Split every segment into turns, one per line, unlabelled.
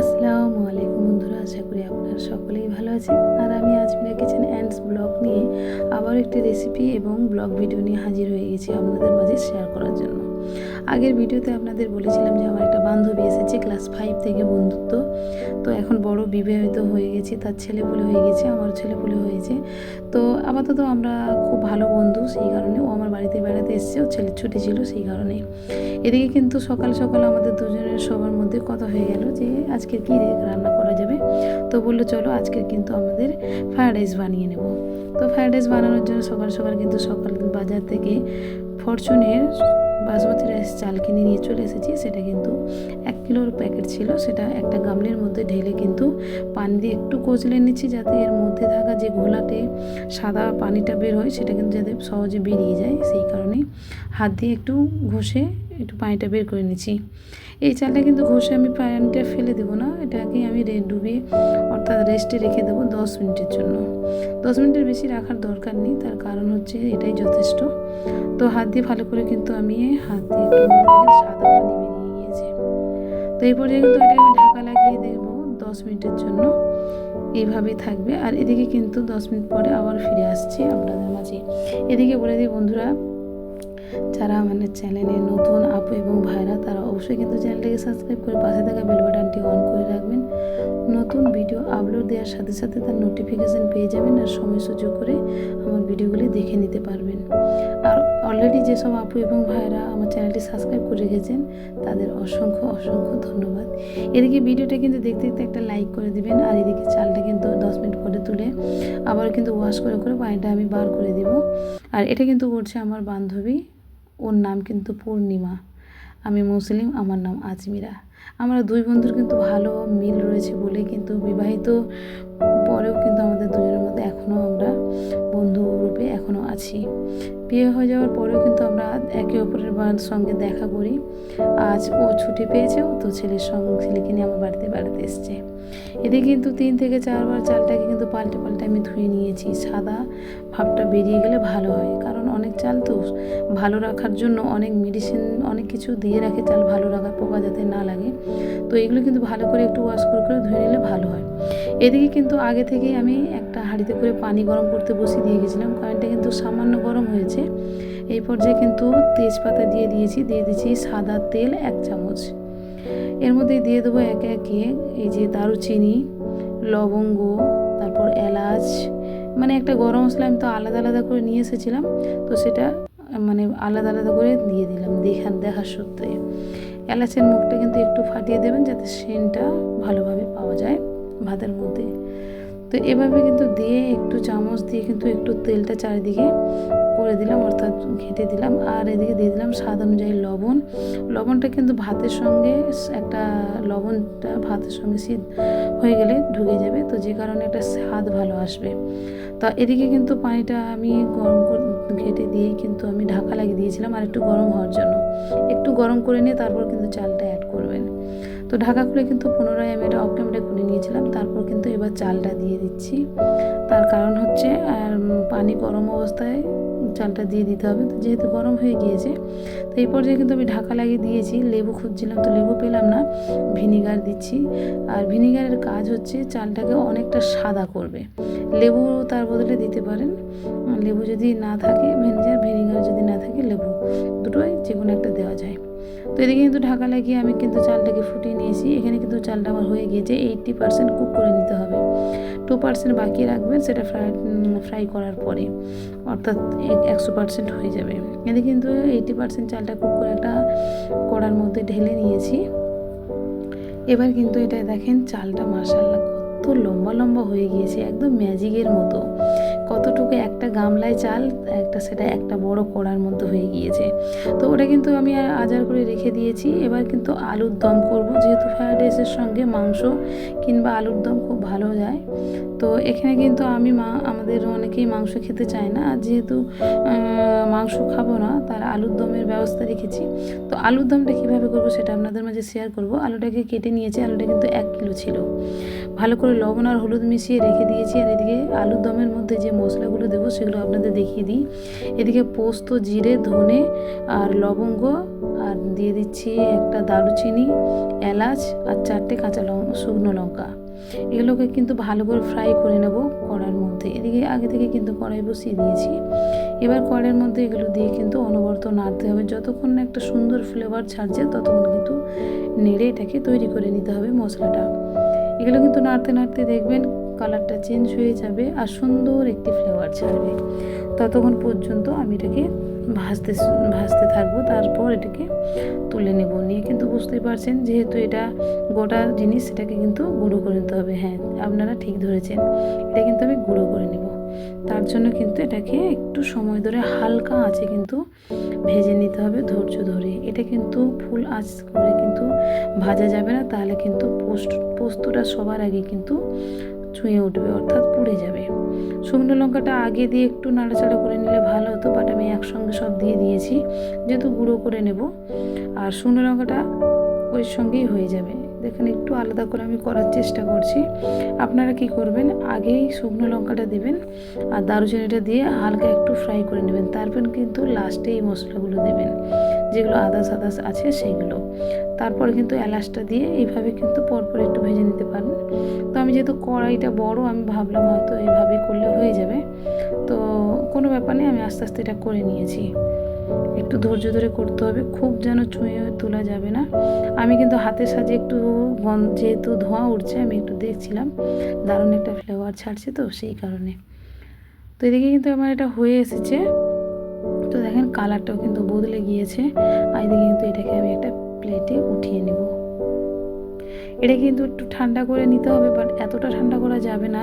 আসসালামু আলাইকুম বন্ধুরা, আশা করি আপনারা সকলেই ভালো আছেন। আর আমি আজমিরা কিচেন অ্যান্ডস ব্লগ নিয়ে আবার একটি রেসিপি এবং ব্লগ ভিডিও নিয়ে হাজির হয়ে গেছি আপনাদের মাঝে শেয়ার করার জন্য। আগের ভিডিওতে আপনাদের বলেছিলাম যে আমার একটা বান্ধবী এসেছে ক্লাস ফাইভ থেকে বন্ধুত্ব। তো এখন বড় বিবাহিত হয়ে গেছে, তার ছেলে বলে হয়ে গেছে, আমার ছেলে বলে হয়েছে। তো আপাতত আমরা খুব ভালো বন্ধু, সেই কারণে ও আমার বাড়িতে বেড়াতে এসেছে ও ছেলে ছুটি ছিল সেই কারণে এদিকে কিন্তু সকাল সকাল আমাদের দুজনের সবার মধ্যে কথা হয়ে গেল যে আজকের কী রান্না করা যাবে? তো বলল, চলো আজকের কিন্তু আমাদের ফ্রায়েড রাইস বানিয়ে নেব। তো ফ্রায়েড রাইস বানানোর জন্য সকাল সকাল কিন্তু সকাল বাজার থেকে ফরচুনের বাসমতি রাইস চাল কিনে নিয়ে চলে এসেছি। সেটা কিন্তু এক কিলোর প্যাকেট ছিল। সেটা একটা গামলের মধ্যে ঢেলে কিন্তু পানি দিয়ে একটু কচলে নিচ্ছি যাতে এর মধ্যে থাকা যে ঘোলাটে সাদা পানিটা বের হয়, সেটা কিন্তু যাতে সহজে বেরিয়ে যায়। সেই কারণে হাত দিয়ে একটু ঘষে একটু পানিটা বের করে নিচ্ছি। এই চালটা কিন্তু ঘষে আমি পানিটা ফেলে দেবো না, এটাকে আমি ডুবিয়ে অর্থাৎ রেস্টে রেখে দেবো দশ মিনিটের জন্য। দশ মিনিটের বেশি রাখার দরকার নেই, তার কারণ হচ্ছে এটাই যথেষ্ট। তো হাত দিয়ে ভালো করে কিন্তু আমি হাত দিয়ে একটু সাদা পানি বেরিয়ে গিয়েছে। তো এই পর্যায়ে কিন্তু এটাকে আমি ঢাকা লাগিয়ে দেবো দশ মিনিটের জন্য। এইভাবেই থাকবে। আর এদিকে কিন্তু দশ মিনিট পরে আবার ফিরে আসছি আপনাদের মাঝে। এদিকে বলে দিই বন্ধুরা যারা আমাদের চ্যানেলে নতুন আপু এবং ভাইরা, তারা অবশ্যই কিন্তু চ্যানেলটাকে সাবস্ক্রাইব করে পাশে থাকা বেল বাটনটি অন করে রাখবেন। নতুন ভিডিও আপলোড দেওয়ার সাথে সাথে তার নোটিফিকেশান পেয়ে যাবেন আর সময় সুযোগ করে আমার ভিডিওগুলি দেখে নিতে পারবেন। আর অলরেডি যেসব আপু এবং ভাইরা আমার চ্যানেলটি সাবস্ক্রাইব করে রেখেছেন, তাদের অসংখ্য অসংখ্য ধন্যবাদ। এদিকে ভিডিওটা কিন্তু দেখতে দেখতে একটা লাইক করে দিবেন আর এদিকে চালটা কিন্তু দশ মিনিট পরে তুলে আবার কিন্তু ওয়াশ করে করে পানিটা আমি বার করে দিব। আর এটা কিন্তু করছে আমার বান্ধবী। ওর নাম কিন্তু পূর্ণিমা। আমি মুসলিম, আমার নাম আজমিরা। আমরা দুই বন্ধুর কিন্তু ভালো মিল রয়েছে বলে কিন্তু বিবাহিত পরেও কিন্তু আমাদের দুজনের মধ্যে এখনও আমরা বন্ধু রূপে এখনও আছি। বিয়ে হয়ে যাওয়ার পরেও কিন্তু আমরা একে অপরের সঙ্গে দেখা করি। আজ ও ছুটি পেয়েছে, ও তো ছেলের সঙ্গে, ছেলেকে নিয়ে আমার বাড়িতে বাড়িতে এসছে। এদিকে কিন্তু তিন থেকে চারবার চালটাকে কিন্তু পাল্টে পাল্টে আমি ধুয়ে নিয়েছি। সাদা ভাবটা বেরিয়ে গেলে ভালো হয়, কারণ অনেক চাল তো ভালো রাখার জন্য অনেক মেডিসিন অনেক কিছু দিয়ে রাখে চাল ভালো রাখার পোকা যাতে না লাগে। তো এগুলো কিন্তু ভালো করে একটু ওয়াশ করে করে ধুয়ে নিলে ভালো হয়। এদিকে কিন্তু আগে থেকেই আমি একটা হাঁড়িতে করে পানি গরম করতে বসিয়ে দিয়ে গেছিলাম। কারেন্টটা কিন্তু সামান্য গরম হয়েছে এই পর্যায়ে কিন্তু তেজপাতা দিয়ে দিয়েছি দিয়ে দিয়েছি সাদা তেল এক চামচ। এর মধ্যে দিয়ে দেবো একে একে এই যে দারুচিনি, লবঙ্গ, তারপর এলাচ। মানে একটা গরম মশলা আমি তো আলাদা আলাদা করে নিয়ে এসেছিলাম, তো সেটা মানে আলাদা আলাদা করে দিয়ে দিলাম দেখার দেখার সূত্রে। এলাচের মুখটা কিন্তু একটু ফাটিয়ে দেবেন যাতে সেনটা ভালোভাবে পাওয়া যায় ভাতের মধ্যে। তো এভাবে কিন্তু দিয়ে একটু চামচ দিয়ে কিন্তু একটু তেলটা চারিদিকে করে দিলাম, অর্থাৎ ঘেটে দিলাম। আর এদিকে দিয়ে দিলাম স্বাদ অনুযায়ী লবণ। লবণটা কিন্তু ভাতের সঙ্গে, একটা লবণটা ভাতের সঙ্গে সিদ্ধ হয়ে গেলে ঢুকে যাবে। তো যে কারণে একটা স্বাদ ভালো আসবে। তা এদিকে কিন্তু পানিটা আমি গরম ঘেটে দিয়েই কিন্তু আমি ঢাকা লাগিয়ে দিয়েছিলাম, আর একটু গরম হওয়ার জন্য। একটু গরম করে নিয়ে তারপর কিন্তু চালটা অ্যাড করবেন। তো ঢাকা খুলে কিন্তু পুনরায় আমি এটা অফ ক্যামেরা খুলে নিয়েছিলাম, তারপর কিন্তু এবার চালটা দিয়ে দিচ্ছি। তার কারণ হচ্ছে আর পানি গরম অবস্থায় চালটা দিয়ে দিতে হবে। তো যেহেতু গরম হয়ে গিয়েছে, তো এই পর্যায়ে কিন্তু আমি ঢাকা লাগিয়ে দিয়েছি। লেবু খুঁজছিলাম তো লেবু পেলাম না, ভিনিগার দিচ্ছি। আর ভিনিগারের কাজ হচ্ছে চালটাকে অনেকটা সাদা করবে। লেবু তার বদলে দিতে পারেন। লেবু যদি না থাকে, ভিনিগার ভিনিগার যদি না থাকে, লেবু দুটোই যে কোনো একটা দেওয়া যায়। তো এদিকে কিন্তু ঢাকা লাগিয়ে আমি কিন্তু চালটাকে ফুটিয়ে নিয়েছি। এখানে কিন্তু চালটা আমার হয়ে গিয়েছে এইট্টি পার্সেন্ট কুক করে নিতে হবে। টু পার্সেন্ট বাকি রাখবেন, সেটা ফ্রাই ফ্রাই করার পরে। অর্থাৎ একশো পার্সেন্ট হয়ে যাবে। এতে কিন্তু এইটি পার্সেন্ট চালটা কুকুর করে একটা কড়ার মধ্যে ঢেলে নিয়েছি। এবার কিন্তু এটা দেখেন চালটা মাসাল্লা কত লম্বা লম্বা হয়ে গিয়েছে, একদম ম্যাজিকের মতো। কতটুকু একটা গামলায় চাল, একটা সেটা একটা বড় কড়ার মধ্যে হয়ে গিয়েছে। তো ওটা কিন্তু আমি আজার করে রেখে দিয়েছি। এবার কিন্তু আলুর দম করব। যেহেতু ফ্রায়েড রাইসের সঙ্গে মাংস কিংবা আলুর দম খুব ভালো যায়। তো এখানে কিন্তু আমি মা, আমাদের অনেকেই মাংস খেতে চায় না। আর যেহেতু মাংস খাব না, তার আলুর দমের ব্যবস্থা রেখেছি। তো আলুর দমটা কীভাবে করব সেটা আপনাদের মাঝে শেয়ার করব। আলুটাকে কেটে নিয়েছি। আলুটা কিন্তু এক কিলো ছিল। ভালো করে লবণ আর হলুদ মিশিয়ে রেখে দিয়েছি আর এদিকে আলুর দমের মধ্যে যে মশলাগুলো দেবো সেগুলো আপনাদের দেখিয়ে দিই। এদিকে পোস্ত, জিরে, ধনে আর লবঙ্গ আর দিয়ে দিচ্ছি একটা দারুচিনি, এলাচ আর চারটে কাঁচা লঙ্কা শুকনো লঙ্কা। এগুলোকে কিন্তু ভালো করে ফ্রাই করে নেব কড়ার মধ্যে। এদিকে আগে থেকে কিন্তু কড়াই বসিয়ে দিয়েছি। এবার কড়াইয়ের মধ্যে এগুলো দিয়ে কিন্তু অনবরত নাড়তে হবে। যতক্ষণ না একটা সুন্দর ফ্লেভার ছাড়ছে, ততক্ষণ কিন্তু নেড়ে এটাকে তৈরি করে নিতে হবে মশলাটা। এগুলো কিন্তু নাড়তে নাড়তে দেখবেন কালারটা চেঞ্জ হয়ে যাবে আর সুন্দর একটি ফ্লেভার ছাড়বে। ততক্ষণ পর্যন্ত আমি এটাকে ভাজতে ভাজতে থাকব, তারপর এটাকে তুলে নেব। নিয়ে কিন্তু বুঝতেই পারছেন, যেহেতু এটা গোটা জিনিস, সেটাকে কিন্তু গুঁড়ো করে নিতে হবে। হ্যাঁ আপনারা ঠিক ধরেছেন। এটা কিন্তু আমি গুঁড়ো করে নেব। তার জন্য কিন্তু এটাকে একটু সময় ধরে হালকা আঁচে কিন্তু ভেজে নিতে হবে ধৈর্য ধরে। এটা কিন্তু ফুল আঁচ করে কিন্তু ভাজা যাবে না, তাহলে কিন্তু পোস্ত পোস্তটা সবার আগে কিন্তু ছুঁয়ে উঠবে, অর্থাৎ পুড়ে যাবে। শুকনো লঙ্কাটা আগে দিয়ে একটু নাড়াচাড়া করে নিলে ভালো হতো বাট আমি একসঙ্গে সব দিয়ে দিয়েছি, যেহেতু গুঁড়ো করে নেব। আর শুকনো লঙ্কাটা ওই সঙ্গেই হয়ে যাবে। দেখেন, একটু আলাদা করে আমি করার চেষ্টা করছি। আপনারা কি করবেন? আগেই শুকনো লঙ্কাটা দেবেন আর দারুচিনিটা দিয়ে হালকা একটু ফ্রাই করে নেবেন। তারপর কিন্তু লাস্টে এই মশলাগুলো দেবেন, যেগুলো আদাস আদাস আছে সেইগুলো তারপরে কিন্তু এলাচটা দিয়ে এইভাবে কিন্তু পরপর একটু ভেজে নিতে পারেন তো আমি যেহেতু কড়াইটা বড়, আমি ভাবলাম হয়তো এইভাবে করলে হয়ে যাবে। তো কোনো ব্যাপার নেই, আমি আস্তে আস্তে এটা করে নিয়েছি। একটু ধৈর্য ধরে করতে হবে, খুব যেন ছুঁয়ে তোলা যাবে না। আমি কিন্তু হাতের সাজে একটু যেহেতু ধোঁয়া উঠছে আমি একটু দেখছিলাম, দারুণ একটা ফ্লেভার ছাড়ছে তো সেই কারণে। তো এদিকে কিন্তু আমার এটা হয়ে এসেছে। তো দেখেন কালারটাও কিন্তু বদলে গিয়েছে। আর এদিকে কিন্তু এটাকে আমি একটা প্লেটে উঠিয়ে নেব। এটা কিন্তু একটু ঠান্ডা করে নিতে হবে বাট এতটা ঠান্ডা করা যাবে না।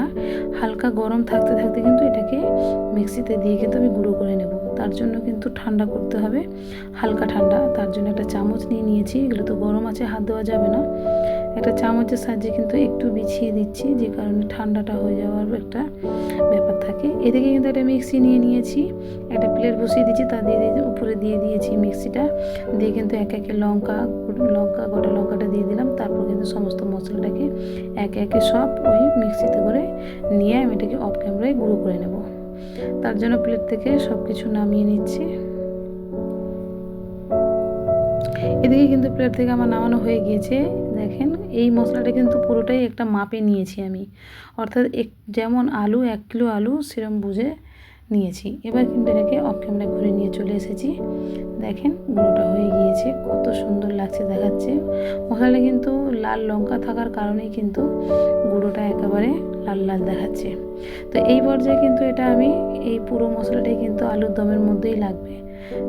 হালকা গরম থাকতে থাকতে কিন্তু এটাকে মিক্সিতে দিয়ে কিন্তু আমি গুঁড়ো করে নেব। তার জন্য কিন্তু ঠান্ডা করতে হবে, হালকা ঠান্ডা। তার জন্য একটা চামচ নিয়ে নিয়েছি, এগুলো তো গরম আছে, হাত দেওয়া যাবে না। একটা চামচের সাহায্যে কিন্তু একটু বিছিয়ে দিচ্ছি, যে কারণে ঠান্ডাটা হয়ে যাওয়ার একটা ব্যাপার থাকে। এদিকে কিন্তু একটা মিক্সি নিয়ে নিয়েছি, একটা প্লেট বসিয়ে দিয়েছি, তা দিয়ে উপরে দিয়ে দিয়েছি মিক্সিটা। দিয়ে কিন্তু এক একে লঙ্কা লঙ্কা, গোটা লঙ্কাটা দিয়ে দিলাম। তারপর কিন্তু সমস্ত মশলাটাকে একে একে সব ওই মিক্সিতে করে নিয়ে আমি এটাকে অফ ক্যামেরায় গুঁড়ো করে নেব। তার জন্য প্লেট থেকে সব কিছু নামিয়ে নিচ্ছি। এদিকে কিন্তু প্লেট থেকে আমার নামানো হয়ে গিয়েছে। দেখেন, এই মশলাটা কিন্তু পুরোটাই একটা মাপে নিয়েছি আমি। অর্থাৎ এক, যেমন আলু, এক কিলো আলু, সেরম বুঝে নিয়েছি। এবার কিন্তু এটাকে অফ ক্যামেরায় ঘুরে নিয়ে চলে এসেছি। দেখেন, গুঁড়োটা হয়ে গিয়েছে, কত সুন্দর লাগছে দেখাচ্ছে। মশলাটা কিন্তু লাল লঙ্কা থাকার কারণেই কিন্তু গুঁড়োটা একেবারে লাল লাল দেখাচ্ছে। তো এই পর্যায়ে কিন্তু এটা আমি, এই পুরো মশলাটাই কিন্তু আলুর দমের মধ্যেই লাগবে।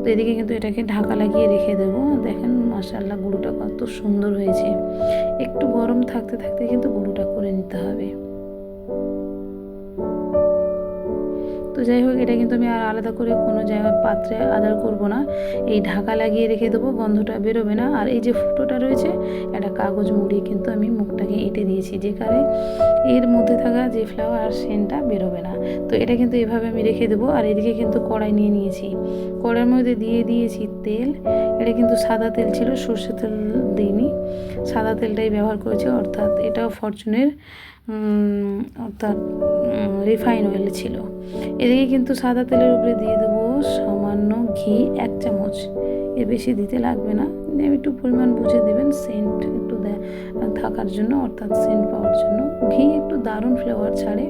তো এদিকে কিন্তু এটাকে ঢাকা লাগিয়ে রেখে দেবো। দেখেন মাসাল্লাহ গুঁড়োটা কত সুন্দর হয়েছে। একটু গরম থাকতে থাকতে কিন্তু গুঁড়োটা করে নিতে হবে। তো যাই হোক, এটা কিন্তু আমি আর আলাদা করে কোনো জায়গায় পাত্রে আদার করব না। এই ঢাকা লাগিয়ে রেখে দেবো, গন্ধটা বেরোবে না। আর এই যে ফুটোটা রয়েছে, একটা কাগজ মুড়িয়ে কিন্তু আমি মুখটাকে এঁটে দিয়েছি, যে কারণে এর মধ্যে থাকা যে ফ্লাওয়ার সেন্টটা বেরোবে না। তো এটা কিন্তু এভাবে আমি রেখে দেবো, আর এদিকে কিন্তু কড়াই নিয়ে নিয়েছি। কড়াইয়ের মধ্যে দিয়ে দিয়েছি তেল। এটা কিন্তু সাদা তেল ছিল, সর্ষে তেল দিইনি। সাদা তেলটাই ব্যবহার করেছি, অর্থাৎ এটাও ফরচুনের অর্থাৎ রিফাইন অয়েল ছিল। এদিকে কিন্তু সাদা তেলের উপরে দিয়ে দেবো সামান্য ঘি, এক চামচ। এর বেশি দিতে লাগবে না। একটু পরিমাণ বুঝে দেবেন সেন্ট একটু থাকার জন্য, অর্থাৎ সেন্ট পাওয়ার জন্য। ঘি একটু দারুণ ফ্লেভার ছাড়ে।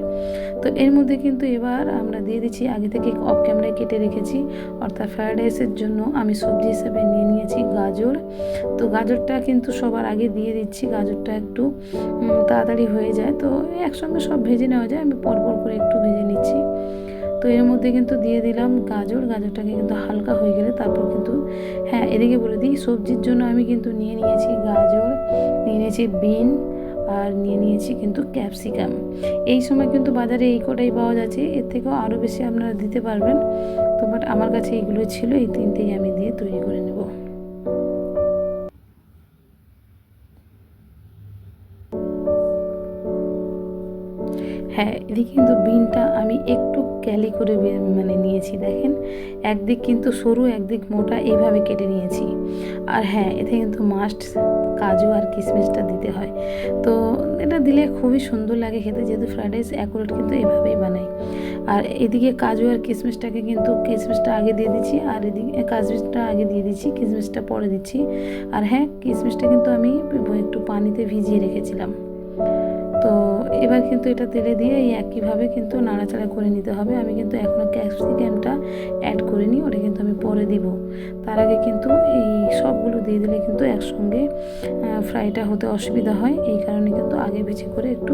তো এর মধ্যে কিন্তু এবার আমরা দিয়ে দিচ্ছি, আগে থেকে অফ ক্যামেরায় কেটে রেখেছি। অর্থাৎ ফ্রায়েড রাইসের জন্য আমি সবজি হিসেবে নিয়ে নিয়েছি। গাজর। তো গাজরটা কিন্তু সবার আগে দিয়ে দিচ্ছি। গাজরটা একটু তাড়াতাড়ি হয়ে যায়। তো একসঙ্গে সব ভেজে নেওয়া যায়। আমি পরপর করে একটু ভেজে নিচ্ছি। তো এর মধ্যে কিন্তু দিয়ে দিলাম গাজর। গাজরটাকে কিন্তু হালকা হয়ে গেলে তারপর কিন্তু হ্যাঁ এদিকে বলে দিই, সবজির জন্য আমি কিন্তু নিয়ে নিয়েছি গাজর, নিয়ে নিয়েছি বিন আর নিয়ে নিয়েছি কিন্তু ক্যাপসিকাম। এই সময় কিন্তু বাজারে এই কটাই পাওয়া যাচ্ছে। এর থেকেও আরও বেশি আপনারা দিতে পারবেন। তো বাট আমার কাছে এইগুলো ছিল। এই তিনটেই আমি দিয়ে তৈরি করে হ্যাঁ এদিকে কিন্তু বিনটা আমি একটু ক্যালি করে মানে নিয়েছি, দেখেন। একদিক কিন্তু সরু, একদিক মোটা, এইভাবে কেটে নিয়েছি। আর হ্যাঁ এতে কিন্তু মাস্ট কাজু আর কিশমিশটা দিতে হয়। তো এটা দিলে খুবই সুন্দর লাগে খেতে, যেহেতু ফ্রাইড রাইস অ্যাকুরেট কিন্তু এভাবেই বানাই। আর এদিকে কাজু আর কিশমিশটাকে কিন্তু কিশমিশটা আগে দিয়ে দিচ্ছি, আর এদিকে কাজমিশটা আগে দিয়ে দিচ্ছি কিশমিশটা পরে দিচ্ছি। আর হ্যাঁ কিশমিশটা কিন্তু আমি একটু পানিতে ভিজিয়ে রেখেছিলাম। তো এবার কিন্তু এটা তেলে দিয়ে এই একইভাবে কিন্তু নাড়াচাড়া করে নিতে হবে। আমি কিন্তু এখনও ক্যাপসিকামটা অ্যাড করিনি, ওটা কিন্তু আমি পরে দিব। তার আগে কিন্তু এই সবগুলো দিয়ে দিলে কিন্তু একসঙ্গে ফ্রাইটা হতে অসুবিধা হয়। এই কারণে কিন্তু আগে পিছিয়ে করে একটু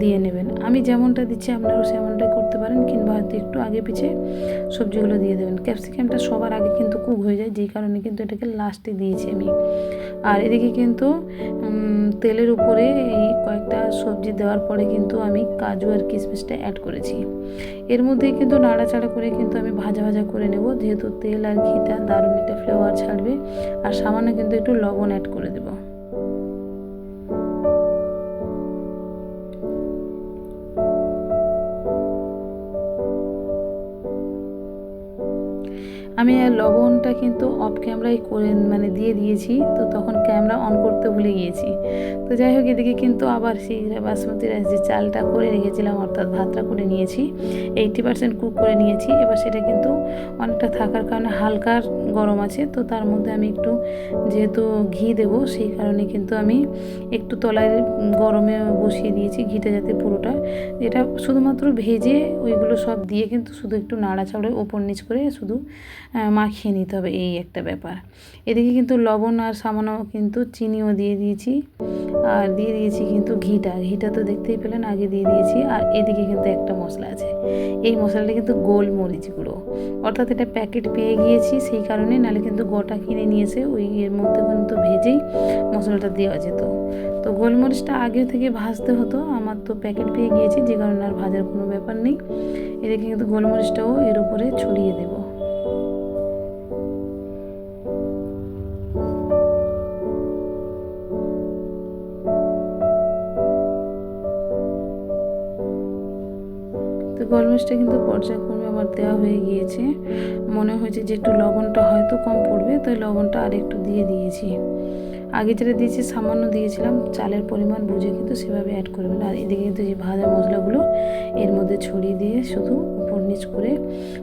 দিয়ে নেবেন। আমি যেমনটা দিচ্ছি, আপনারাও সেমনটা পারেন কিংবা হয়তো একটু আগে পিছিয়ে সবজিগুলো দিয়ে দেবেন। ক্যাপসিকামটা সবার আগে কিন্তু কুক হয়ে যায়, যেই কারণে কিন্তু এটাকে লাস্টে দিয়েছি আমি। আর এদিকে কিন্তু তেলের উপরে এই কয়েকটা সবজি দেওয়ার পরে কিন্তু আমি কাজু আর কিশমিশটা অ্যাড করেছি। এর মধ্যে কিন্তু নাড়াচাড়া করে কিন্তু আমি ভাজা ভাজা করে নেব, যেহেতু তেল আর ঘিটা, দারুণ একটা ফ্লেভার ছাড়বে। আর সামান্য কিন্তু একটু লবণ অ্যাড করে দেবো। আমি আর লবণটা কিন্তু অফ ক্যামেরায় করে মানে দিয়ে দিয়েছি, তো তখন ক্যামেরা অন করতে ভুলে গিয়েছি। তো যাই হোক, এদিকে কিন্তু আবার সেই বাসমতি রাইস যে চালটা করে রেখেছিলাম, অর্থাৎ ভাতটা করে নিয়েছি এইটি পার্সেন্ট কুক করে নিয়েছি। এবার সেটা কিন্তু অনেকটা থাকার কারণে হালকা গরম আছে, তো তার মধ্যে আমি একটু যেহেতু ঘি দেবো, সেই কারণে কিন্তু আমি একটু তলায় গরমে বসিয়ে দিয়েছি, ঘিটা যাতে পুরোটা। এটা শুধুমাত্র ভেজে ওইগুলো সব দিয়ে কিন্তু শুধু একটু নাড়াচাড়ে ওপর নিচ করে শুধু মাখিয়ে নিতে হবে এই একটা ব্যাপার। এদিকে কিন্তু লবণ আর সামান্য কিন্তু চিনিও দিয়ে দিয়েছি। আর দিয়ে দিয়েছি কিন্তু ঘিটা। ঘিটা তো দেখতেই পেলেন, আগে দিয়ে দিয়েছি। আর এদিকে কিন্তু একটা মশলা আছে। এই মশলাটা কিন্তু গোলমরিচ গুঁড়ো। অর্থাৎ এটা প্যাকেট পেয়ে গিয়েছি সেই কারণে, নাহলে কিন্তু গোটা কিনে নিয়েছে ওই এর মধ্যে কিন্তু ভেজেই মশলাটা দেওয়া যেত। তো গোলমরিচটা আগে থেকে ভাজতে হতো। আমার তো প্যাকেট পেয়ে গিয়েছি, যে কারণে আর ভাজার কোনো ব্যাপার নেই। এদিকে কিন্তু গোলমরিচটাও এর উপরে ছড়িয়ে দেবো। তো কিন্তু পর্যায়ক্রমে আমার দেওয়া হয়ে গিয়েছে। মনে হয়েছে যে একটু লবণটা হয়তো কম পড়বে তো লবণটা আর একটু দিয়ে দিয়েছি। আগে যেটা দিয়েছি সামান্য দিয়েছিলাম, চালের পরিমাণ বুঝে কিন্তু সেভাবে অ্যাড করবেন আর এদিকে কিন্তু যে ভাজা মশলাগুলো, এর মধ্যে ছড়িয়ে দিয়ে শুধু উপর নিচ করে,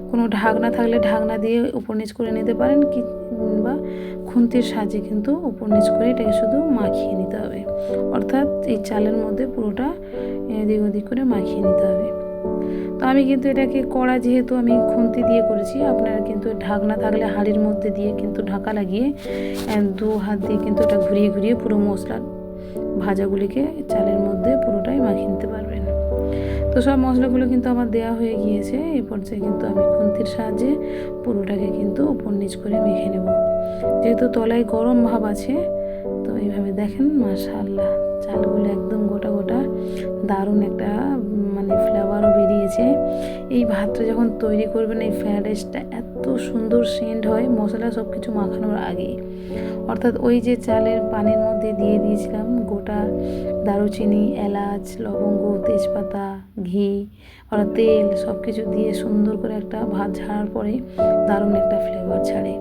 কোনো ঢাকনা থাকলে ঢাকনা দিয়ে উপর নিচ করে নিতে পারেন কি, বা খুন্তির সাহায্যে কিন্তু উপর নিচ করে এটাকে শুধু মাখিয়ে নিতে হবে। অর্থাৎ এই চালের মধ্যে পুরোটা এদিক ওদিক করে মাখিয়ে নিতে হবে। তো আমি কিন্তু এটাকে কড়া যেহেতু আমি খুন্তি দিয়ে করেছি, আপনারা কিন্তু ঢাকনা থাকলে হাঁড়ির মধ্যে দিয়ে কিন্তু ঢাকা লাগিয়ে দু হাত দিয়ে কিন্তু ওটা ঘুরিয়ে ঘুরিয়ে পুরো মশলা ভাজাগুলিকে চালের মধ্যে পুরোটাই মাখিয়ে নিতে পারবেন। তো সব মশলাগুলো কিন্তু আমার দেওয়া হয়ে গিয়েছে, এই পর্যায়ে কিন্তু আমি খুন্তির সাহায্যে পুরোটাকে কিন্তু উপর নিচ করে মেখে নেব। যেহেতু তলায় গরম ভাব আছে, তো এইভাবে দেখেন মাশাল্লাহ চালগুলো একদম গোটা গোটা দারুণ একটা ফ্লেভারও বেরিয়েছে। এই ভাতটা যখন তৈরি করবেন, এই ফ্রায়েড রাইসটা এত সুন্দর সেন্ট হয়, মশলা সব কিছু মাখানোর আগে অর্থাৎ ওই যে চালের পানির মধ্যে দিয়ে দিয়েছিলাম গোটা দারুচিনি, এলাচ, লবঙ্গ, তেজপাতা ঘি আর তেল সব কিছু দিয়ে সুন্দর করে একটা ভাত ঝাড়ার পরে দারুণ একটা ফ্লেভার ছাড়ে।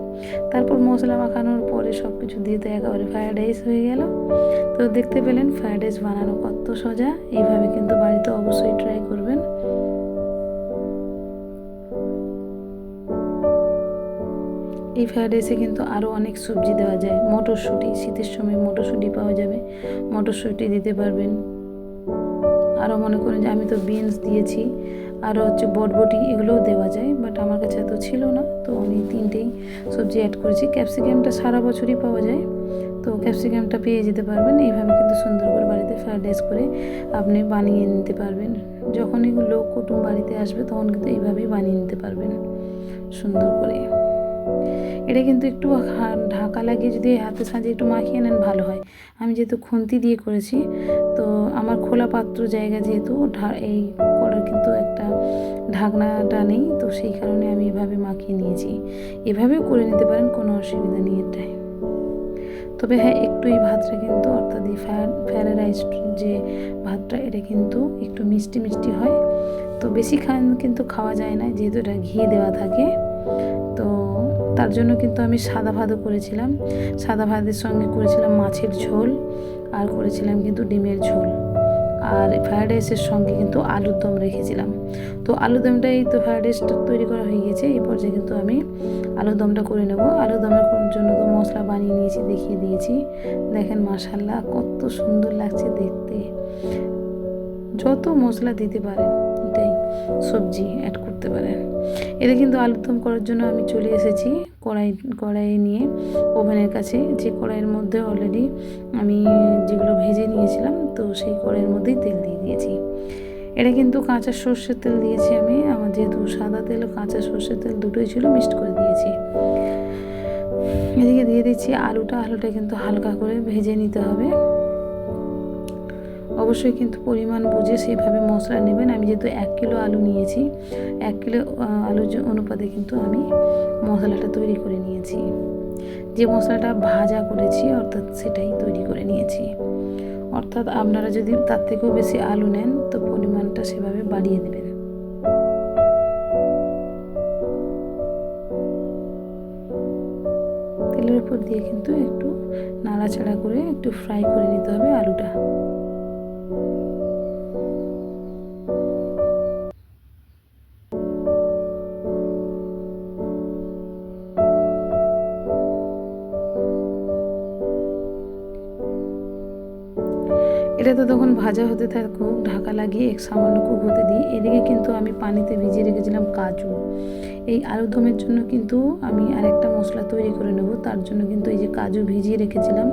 তারপর মশলা মাখানোর পরে সব কিছু দিয়ে তো একেবারে ফ্রায়েড রাইস হয়ে গেল। তো দেখতে পেলেন ফ্রায়েড রাইস বানানো কত সোজা, এইভাবে কিন্তু বাড়িতে অবশ্যই ট্রাই করবেন। এই ফ্রায়েড রাইসে কিন্তু আরও অনেক সবজি দেওয়া যায়। মটরশুঁটি, শীতের সময় মটরশুঁটি পাওয়া যাবে। মটরশুঁটি দিতে পারবেন। আরও মনে করেন যে আমি তো বিনস দিয়েছি, আরও হচ্ছে বটবটি এগুলোও দেওয়া যায় বাট আমার কাছে এত ছিল না। তো আমি তিনটেই সবজি অ্যাড করেছি। ক্যাপসিকামটা সারা বছরই পাওয়া যায়। তো ক্যাপসিকামটা পেয়ে যেতে পারবেন। এইভাবে কিন্তু সুন্দর করে বাড়িতে ফ্রাইড রাইস করে আপনি বানিয়ে নিতে পারবেন। যখনই লোক কুটুম বাড়িতে আসবে, তখন কিন্তু এইভাবেই বানিয়ে নিতে পারবেন। সুন্দর করে। এটা কিন্তু একটু ঢাকা লাগিয়ে যদি হাতে সাজিয়ে একটু মাখিয়ে নেন, ভালো হয়। আমি যেহেতু খুন্তি দিয়ে করেছি তো আমার খোলা পাত্র জায়গা যেহেতু এই করার কিন্তু একটা ঢাকনাটা নেই, তো সেই কারণে আমি এভাবে মাখিয়ে নিয়েছি। এভাবেও করে নিতে পারেন, কোনো অসুবিধা নেই এটাই। তবে হ্যাঁ একটু এই ভাতটা কিন্তু, অর্থাৎ এই ফ্যার রাইস যে ভাতটা, এটা কিন্তু একটু মিষ্টি মিষ্টি হয়। তো বেশি খান কিন্তু খাওয়া যায় না, যেহেতু এটা ঘি দেওয়া থাকে। তো তার জন্য কিন্তু আমি সাদা ভাতও করেছিলাম। সাদা ভাতের সঙ্গে করেছিলাম মাছের ঝোল। আর করেছিলাম কিন্তু ডিমের ঝোল। আর ফ্রায়েড রাইসের সঙ্গে কিন্তু আলুর দম রেখেছিলাম। তো আলুর দমটাই তো ফ্রায়েড রাইসটা তৈরি করা হয়ে গেছে। এই পর্যায়ে কিন্তু আমি আলুর দমটা করে নেব। আলুর দমের জন্য তো মশলা বানিয়ে নিয়েছি, দেখিয়ে দিয়েছি। দেখেন মাসাল্লাহ কত সুন্দর লাগছে দেখতে। যত মশলা দিতে পারেন। সবজি অ্যাড করতে পারেন। এটা কিন্তু আলুর দম করার জন্য আমি চলে এসেছি কড়াই কড়াই নিয়ে ওভেনের কাছে। যে কড়াইয়ের মধ্যে অলরেডি আমি যেগুলো ভেজে নিয়েছিলাম, তো সেই কড়াইয়ের মধ্যেই তেল দিয়ে দিয়েছি। এটা কিন্তু কাঁচা সর্ষের তেল দিয়েছি আমি। আমার যেহেতু সাদা তেল, কাঁচা সর্ষের তেল দুটোই ছিল মিক্সড করে দিয়েছি। এদিকে দিয়ে দিচ্ছি আলুটা। আলুটা কিন্তু হালকা করে ভেজে নিতে হবে। অবশ্যই কিন্তু পরিমাণ বুঝে সেইভাবে মশলা নেবেন। আমি যেহেতু এক কিলো আলু নিয়েছি, এক কিলো আলুর অনুপাতে কিন্তু আমি মশলাটা তৈরি করে নিয়েছি। যে মশলাটা ভাজা করেছি, অর্থাৎ সেটাই তৈরি করে নিয়েছি। অর্থাৎ আপনারা যদি তার থেকেও বেশি আলু নেন, তো পরিমাণটা সেভাবে বাড়িয়ে দেবেন। তেলের উপর দিয়ে কিন্তু একটু নাড়াচাড়া করে একটু ফ্রাই করে নিতে হবে আলুটা। ভাজা হতে থাকুক ঢাকা লাগিয়ে এক সামান্য কুক হতে দিই। এদিকে কিন্তু আমি পানিতে ভিজিয়ে রেখেছিলাম কাজু। এই আলুদমের জন্য কিন্তু আমি আরেকটা মশলা তৈরি করে নেব। তার জন্য কিন্তু এই যে কাজু ভিজিয়ে রেখেছিলাম,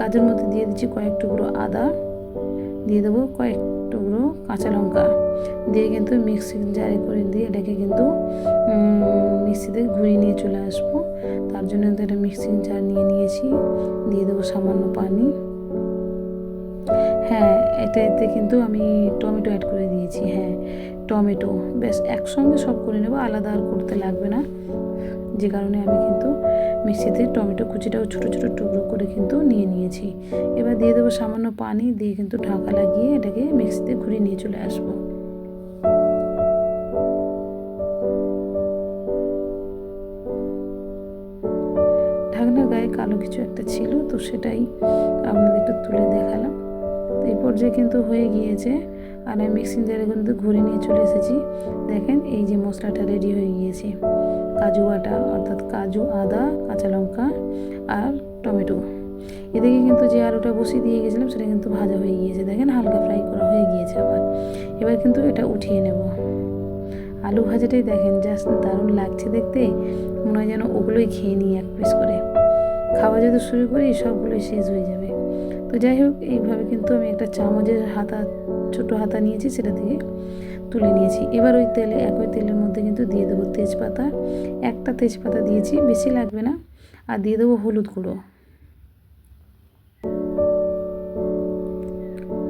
কাজুর মধ্যে দিয়ে দিচ্ছি কয়েক টুকরো আদা, দিয়ে দেবো কয়েক টুকরো কাঁচা লঙ্কা। দিয়ে কিন্তু মিক্সি জারে করে দিয়ে এটাকে কিন্তু মিক্সিতে ঘুরিয়ে নিয়ে চলে আসব। তার জন্য কিন্তু একটা মিক্সিং জার নিয়ে নিয়েছি। দিয়ে দেবো সামান্য পানি। এটা এতে কিন্তু আমি টমেটো অ্যাড করে দিয়েছি হ্যাঁ। টমেটো বেশ একসঙ্গে সব করে নেব, আলাদা আর করতে লাগবে না। যে কারণে আমি কিন্তু মিক্সিতে টমেটো কুচিটাও ছোটো ছোটো টুকরো করে কিন্তু নিয়ে নিয়েছি। এবার দিয়ে দেবো সামান্য পানি, দিয়ে কিন্তু ঢাকা লাগিয়ে এটাকে মিক্সিতে ঘুরিয়ে নিয়ে চলে আসব। ঢাকনার গায়ে কালো কিছু একটা ছিল, তো সেটাই আপনাদের একটু তুলে দেখালাম। এই পর্যায়ে কিন্তু হয়ে গিয়েছে। আর আমি মিক্সিং জারে কিন্তু ঘুরে নিয়ে চলে এসেছি। দেখেন এই যে মশলাটা রেডি হয়ে গিয়েছে। কাজু বাটা অর্থাৎ কাজু আদা, কাঁচা লঙ্কা আর টমেটো। এদিকে কিন্তু যে আলুটা বসিয়ে দিয়ে গেছিলাম, সেটা কিন্তু ভাজা হয়ে গিয়েছে। দেখেন হালকা ফ্রাই করা হয়ে গিয়েছে আবার। এবার কিন্তু এটা উঠিয়ে নেব। আলু ভাজাটাই দেখেন জাস্ট দারুণ লাগছে দেখতে। মনে হয় যেন ওগুলোই খেয়ে নিই এক পিস করে। খাওয়া যদি শুরু করি, সবগুলোই শেষ হয়ে যাবে। তো যাই হোক, এইভাবে কিন্তু আমি একটা চামচের হাতা, ছোট হাতা নিয়েছি, সেটা থেকে তুলে নিয়েছি। এবার ওই তেলে, একই তেলের মধ্যে কিন্তু দিয়ে দেবো তেজপাতা। একটা তেজপাতা দিয়েছি, বেশি লাগবে না। আর দিয়ে দেবো হলুদ গুঁড়ো।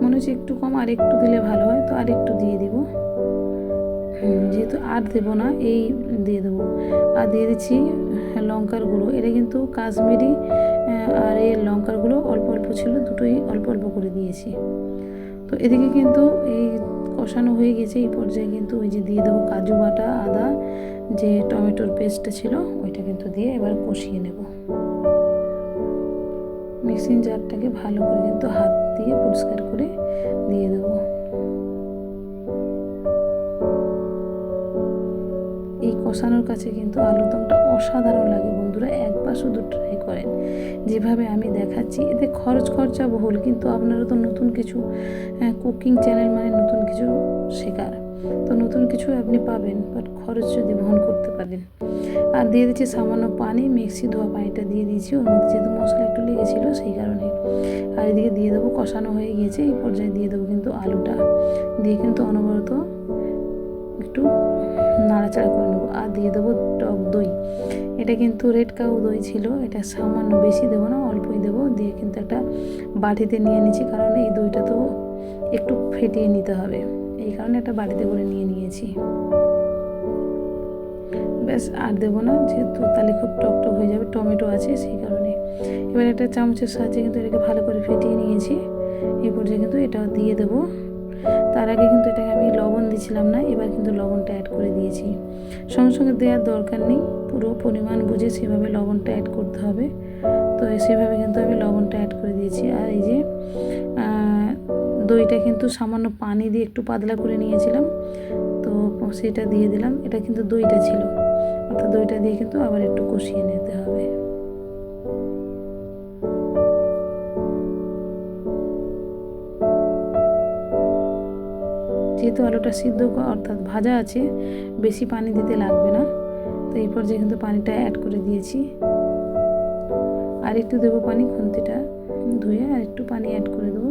মনে হচ্ছে একটু কম আর একটু দিলে ভালো হয়, তো আর একটু দিয়ে দিব। যেহেতু আর দেবো না, এই দিয়ে দেবো। আর দিয়ে দিচ্ছি লঙ্কার গুঁড়ো। এটা কিন্তু কাশ্মীরি আর এই লঙ্কার গুঁড়ো অল্প অল্প ছিল, দুটোই অল্প অল্প করে দিয়েছি। তো এদিকে কিন্তু এই কষানো হয়ে গেছে, এই পর্যায়ে কিন্তু ওই যে দিয়ে দেবো কাজু বাটা, আদা, যে টমেটোর পেস্টটা ছিল, ওইটা কিন্তু দিয়ে এবার কষিয়ে নেব। মিক্সিং জারটাকে ভালো করে কিন্তু হাত দিয়ে পরিষ্কার করে দিয়ে দেবো। এই কষানোর কাছে কিন্তু আলুদমটা অসাধারণ লাগে বন্ধুরা, একবার শুধু ট্রাই করেন। যেভাবে আমি দেখাচ্ছি, এতে খরচ খরচা বহুল, কিন্তু আপনারা তো নতুন কিছু কুকিং চ্যানেল মানে নতুন কিছু শেখার। তো নতুন কিছু আপনি পাবেন বাট খরচ যদি বহন করতে পারেন। আর দিয়ে দিচ্ছি সামান্য পানি, মিক্সি ধোয়া পানিটা দিয়ে দিয়েছি, ওর মধ্যে যেহেতু মশলা একটু লেগেছিল, সেই কারণে। আর এদিকে দিয়ে দেবো, কষানো হয়ে গিয়েছে, এই পর্যায়ে দিয়ে দেবো কিন্তু আলুটা। দিয়ে কিন্তু অনবরত একটু নাড়াচাড়া করে নেব। আর দিয়ে দেবো টক দই। এটা কিন্তু রেড কাউ দই ছিল। এটা সামান্য বেশি দেবো না, অল্পই দেবো। দিয়ে কিন্তু একটা বাটিতে নিয়ে নিয়েছি কারণ এই দইটা তো একটু ফেটিয়ে নিতে হবে। এই কারণে একটা বাটিতে করে নিয়ে নিয়েছি। ব্যাস, আর দেবো না, যেহেতু তাহলে খুব টক টক হয়ে যাবে, টমেটো আছে সেই কারণে। এবার একটা চামচের সাহায্যে কিন্তু এটাকে ভালো করে ফেটিয়ে নিয়েছি। এই পর্যায়ে কিন্তু এটা দিয়ে দেবো। তার আগে কিন্তু এটাকে আমি লবণ দিছিলাম না, এবার কিন্তু লবণটা অ্যাড করে দিয়েছি। সঙ্গে সঙ্গে দেওয়ার দরকার নেই, পুরো পরিমাণ বুঝে সেভাবে লবণটা অ্যাড করতে হবে। তো সেভাবে কিন্তু আমি লবণটা অ্যাড করে দিয়েছি। আর এই যে দইটা কিন্তু সামান্য পানি দিয়ে একটু পাতলা করে নিয়েছিলাম, তো সেটা দিয়ে দিলাম। এটা কিন্তু দইটা ছিল। অর্থাৎ দইটা দিয়ে কিন্তু আবার একটু কষিয়ে নিতে যেহেতু আলুটা সিদ্ধ অর্থাৎ ভাজা আছে, বেশি পানি দিতে লাগবে না। তো এই পর্যায়ে কিন্তু পানিটা অ্যাড করে দিয়েছি। আর একটু দেবো পানি, খুন্তিটা ধুয়ে আর একটু পানি অ্যাড করে দেবো।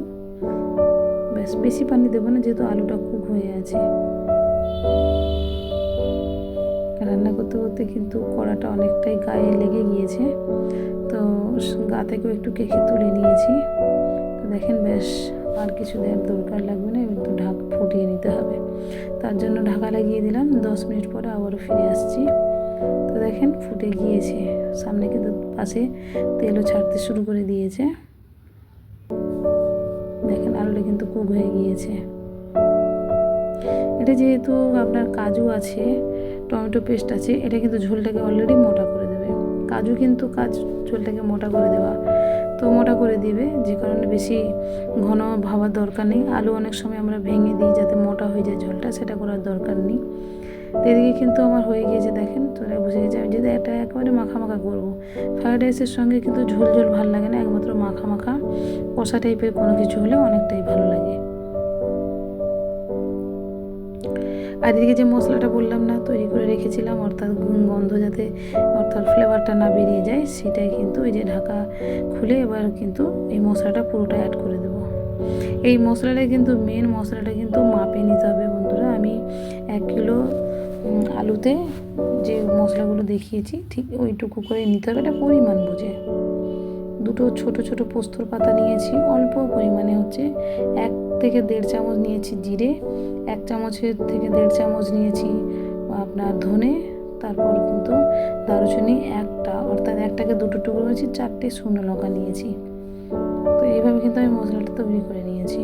ব্যাস, বেশি পানি দেবো না, যেহেতু আলুটা কুক হয়ে আছে। রান্না করতে করতে কিন্তু কড়াটা অনেকটাই গায়ে লেগে গিয়েছে। তো গা থেকেও একটু কেকে তুলে নিয়েছি। তো দেখেন বেশ আর কিছু দেওয়ার দরকার লাগবে না। ঢাক ফুটিয়ে নিতে হবে। তার জন্য ঢাকা লাগিয়ে দিলাম। দশ মিনিট পরে আবারও ফিরে আসছি। তো দেখেন ফুটে গিয়েছে। সামনে কিন্তু পাশে তেলও ছাড়তে শুরু করে দিয়েছে। দেখেন আলুটা কিন্তু কুক হয়ে গিয়েছে। এটা যেহেতু আপনার কাজু আছে, টমেটো পেস্ট আছে, এটা কিন্তু ঝোলটাকে অলরেডি মোটা করে দেবে। কাজু কিন্তু কাজ ঝোলটাকে মোটা করে দেওয়া তো মোটা করে দিবে, যে কারণে বেশি ঘন ভাবার দরকার নেই। আলু অনেক সময় আমরা ভেঙে দিই যাতে মোটা হয়ে যায় ঝোলটা, সেটা করার দরকার নেই। এদিকে কিন্তু আমার হয়ে গিয়েছে, দেখেন তোরা বুঝে গেছে। আমি যদি এটা একেবারে মাখা মাখা করব ফ্রায়েড রাইসের সঙ্গে কিন্তু ঝোল ঝোল ভালো লাগে না, একমাত্র মাখা মাখা কষা টাইপের কোনো কিছু হলে অনেকটাই ভালো লাগে। আর এদিকে যে মশলাটা বললাম না, তৈরি করে রেখেছিলাম, অর্থাৎ গন্ধ যাতে, অর্থাৎ ফ্লেভারটা না বেরিয়ে যায়, সেটাই কিন্তু ওই যে ঢাকা খুলে এবার কিন্তু এই মশলাটা পুরোটা অ্যাড করে দেবো। এই মশলাটা কিন্তু মেন মশলাটা কিন্তু মাপে নিতে হবে বন্ধুরা। আমি এক কিলো আলুতে যে মশলাগুলো দেখিয়েছি, ঠিক ওইটুকু করে নিতে হবে। এটা পরিমাণ বুঝে। দুটো ছোট ছোট পোস্তর পাতা নিয়েছি, অল্প পরিমাণে হচ্ছে এক থেকে দেড় চামচ নিয়েছি জিরে, এক চামচের থেকে দেড় চামচ নিয়েছি আপনার ধনে, তারপর কিন্তু দারুচিনি একটা, অর্থাৎ একটাকে দুটো টুকরো নিয়েছি চারটে শুকনো লঙ্কা নিয়েছি। তো এইভাবে কিন্তু আমি মশলাটা তৈরি করে নিয়েছি।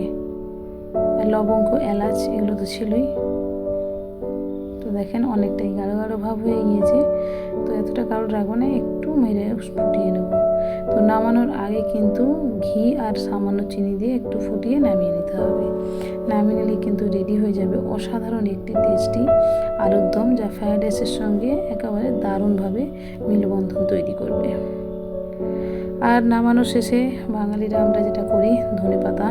আর লবঙ্গ, এলাচ, এগুলো তো ছিলই। তো দেখেন অনেকটাই গাঢ় গাঢ় ভাব হয়ে গিয়েছে। তো এতটা গাঢ় রাখব না, একটু মেরে ফুটিয়ে নেব। তো নামানোর আগে কিন্তু ঘি আর সামান্য চিনি দিয়ে একটু ফুটিয়ে নামিয়ে নিতে হবে। নামিয়ে নিলে কিন্তু রেডি হয়ে যাবে অসাধারণ একটি টেস্টি আলুর দম যা ফ্রায়েড রাইসের সঙ্গে একেবারে দারুণভাবে মিলবন্ধন তৈরি করবে। আর নামানোর শেষে বাঙালিরা আমরা যেটা করি, ধনে পাতা।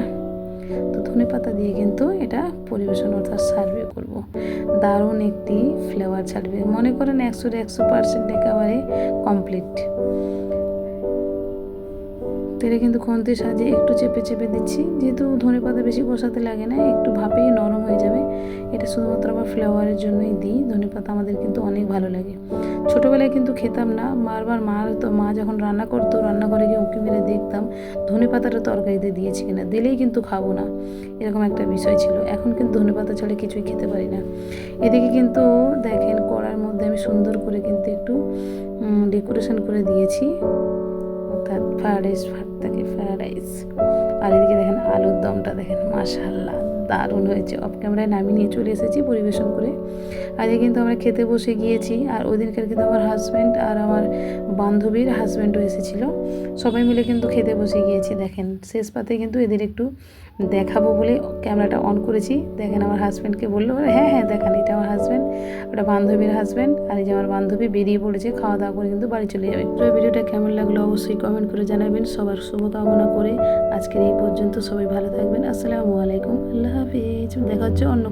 তো ধনে পাতা দিয়ে কিন্তু এটা পরিবেশন অর্থাৎ সার্ভে করব। দারুণ একটি ফ্লেভার ছাড়বে। মনে করেন একশোর একশো পার্সেন্ট একেবারে কমপ্লিট তেলে কিন্তু খন্তি সাজিয়ে একটু চেপে চেপে দিচ্ছি। যেহেতু ধনে পাতা বেশি কষাতে লাগে না, একটু ভাপেই নরম হয়ে যাবে। এটা শুধুমাত্র আমার ফ্লেভারের জন্যই দিই, ধনে পাতা আমাদের কিন্তু অনেক ভালো লাগে। ছোটোবেলায় কিন্তু খেতাম না, বারবার মা তো, মা যখন রান্না করতো, রান্নাঘরে গিয়ে উঁকি মেরে দেখতাম, ধনে পাতাটা তরকারিতে দিয়েছি কিনা, দিলেই কিন্তু খাব না। এরকম একটা বিষয় ছিল। এখন কিন্তু ধনে পাতা ছাড়া কিছুই খেতে পারি না। এদিকে কিন্তু দেখেন, কড়ার মধ্যে আমি সুন্দর করে কিন্তু একটু ডেকোরেশন করে দিয়েছি। অর্থাৎ ফ্রায়েড রাইস ভাতটাকে ফ্রায়েড রাইস আর এদিকে দেখেন আলুর দমটা দেখেন মাশাল্লাহ দারুণ হয়েছে। অফ ক্যামেরায় নামিয়ে নিয়ে চলে এসেছি পরিবেশন করে। আজকে কিন্তু আমরা খেতে বসে গিয়েছি, আর ওই দিনকার কিন্তু আমার হাজব্যান্ড আর আমার বান্ধবীর হাজব্যান্ডও এসেছিল। সবাই মিলে কিন্তু খেতে বসে গিয়েছি, দেখেন। শেষ পাতে কিন্তু এদের একটু দেখাবো বলে ক্যামেরাটা অন করেছি। দেখেন আমার হাজব্যান্ডকে বলল হ্যাঁ হ্যাঁ দেখান, এটা আমার হাজব্যান্ড ওটা বান্ধবীর হাজব্যান্ড আর এই যে আমার বান্ধবী বেরিয়ে পড়েছে, খাওয়া দাওয়া করে কিন্তু বাড়ি চলে যাবে। তো ভিডিওটা কেমন লাগল অবশ্যই কমেন্ট করে জানাবেন। সবার শুভকামনা করে আজকের এই পর্যন্ত সবাই ভালো থাকবেন। আসসালামু আলাইকুম, আল্লাহ হাফিজ। দেখা হচ্ছে অন্য